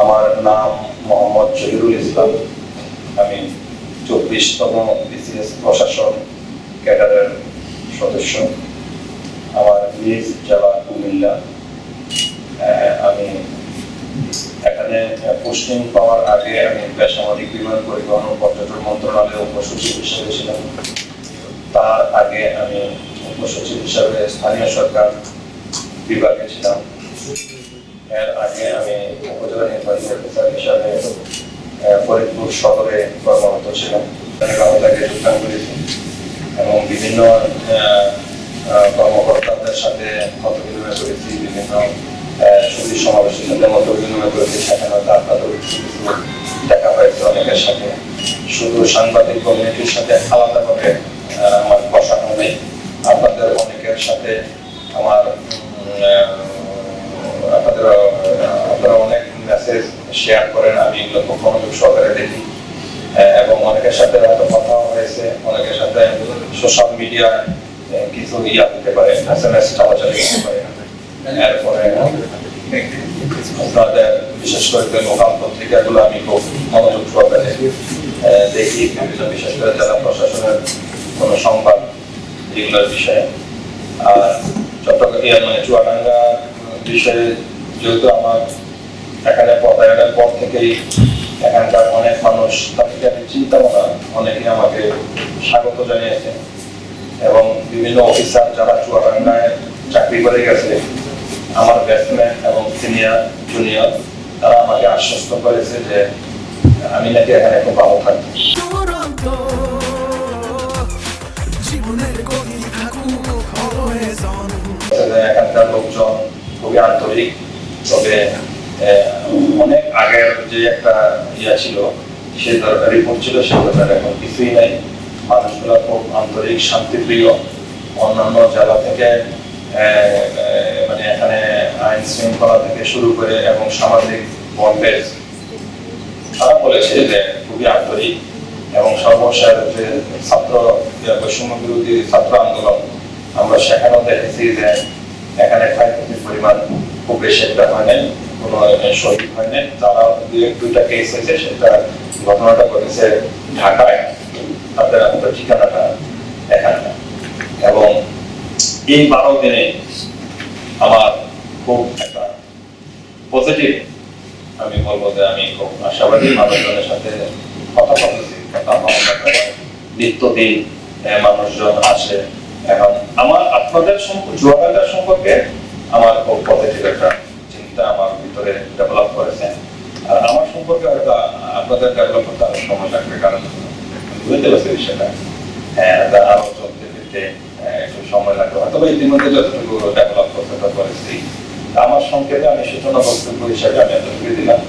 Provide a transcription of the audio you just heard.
আমার নাম মোহাম্মদ জহিরুল ইসলাম। আমি চব্বিশতম বিসিএস প্রশাসন ক্যাডারের সদস্য। আমার নিজ জেলা কুমিল্লা। আমি এখানে পোস্টিং পাওয়ার আগে আমি বেসামরিক বিমান পরিবহন ও পর্যটন মন্ত্রণালয়ে উপসচিব হিসেবে ছিলাম। তার আগে আমি উপসচিব হিসাবে স্থানীয় সরকার বিভাগে ছিলাম। এর আগে আমি উপজেলা নির্বাহী অফিসার হিসাবে ফরিদপুর শহরে কর্মরত ছিলাম। বাংলাকে যোগদান করেছি এবং বিভিন্ন কর্মকর্তাদের সাথে মত বিনিময় করেছি, বিভিন্ন সুদী সমাবেশের সাথে মত বিনিময় করেছি সেখানে কিছু দেখা হয়েছে অনেকের সাথে। শুধু সাংবাদিক কমিউনিটির সাথে আলাদাভাবে আমার বসানো নেই। আপনাদের অনেকের সাথে আমার শেয়ার করেন আমি এগুলো খুব মনোযোগ সহকারে দেখি। এবং অনেকের সাথে হয়তো কথা হয়েছে, অনেকের সাথে সোশ্যাল মিডিয়া কিছু ইয়া হতে পারে এস এম এস পারে এরপরে আপনাদের বিশেষ করে লোকাল পত্রিকাগুলো আমি খুব মনোযোগ সহকারে দেখি, বিভিন্ন বিশেষ করে জেলা প্রশাসনের কোনো সংবাদ এগুলোর বিষয়ে। আর চট্টগ্রাম মানে চুয়াডাঙ্গা বিষয়ে যেহেতু আমার এখানে পদায়নের পর থেকেই এখানকার অনেক মানুষ তাদের আমি চিন্তাও না অনেকে আমাকে স্বাগত জানিয়েছে। এবং বিভিন্ন অফিসার যারা চুয়াডাঙ্গায় চাকরি করে গেছে আমার ব্যাটসম্যান এবং সিনিয়র জুনিয়র তারা আমাকে আশ্বস্ত করেছে যে আমি নাকি এখানে খুব ভালো থাকব। যে এখানকার লোকজন খুবই আন্তরিক তবে অনেক আগের যে একটা ইয়া ছিল, সে রিপোর্ট ছিল, সে ব্যাপারে এখন কিছুই নাই। মানুষগুলো খুব আন্তরিক, শান্তিপ্রিয়। অন্যান্য জেলা থেকে মানে এখানে আইন শৃঙ্খলা থেকে শুরু করে এবং সামাজিক বন্ডেজ তারা বলেছে যে খুবই আন্তরিক এবং সর্বশেষ যে ছাত্র, বৈষম্য বিরোধী ছাত্র আন্দোলন আমরা সেখানেও দেখেছি যে এখানে ক্ষয়ক্ষতির পরিমাণ খুব বেশি একটা হয় কোনো দুই এক দুইটা কেস হয়েছে, সেটা ঘটনাটা ঘটেছে ঢাকায়। তাদের। এবং এই বারো দিনে আমার খুব একটা পজিটিভ আমি বলব যে আমি খুব আশাবাদী মানুষজনের সাথে কথা বলতেছি, কথা নিত্যদিন মানুষজন আসে। এখন আমার আপনাদের জুয়াগার সম্পর্কে আমার খুব পজিটিভ একটা চিন্তা, আমার ভিতরে ডেভেলপ করেছেন। আর আমার সম্পর্কে হয়তো আপনাদের ডেভেলপ করতে আরও সময় লাগবে, কারণ বুঝতে পারছি বিষয়টা। হ্যাঁ আরও চলতে ফিরতে একটু সময় লাগবে। হয়তো বা ইতিমধ্যে যতটুকু ডেভেলপ করতে পারছি। আমার সংক্ষেপে আমি সূচনা বক্তব্য হিসাবে আমি এতটুকু দিলাম।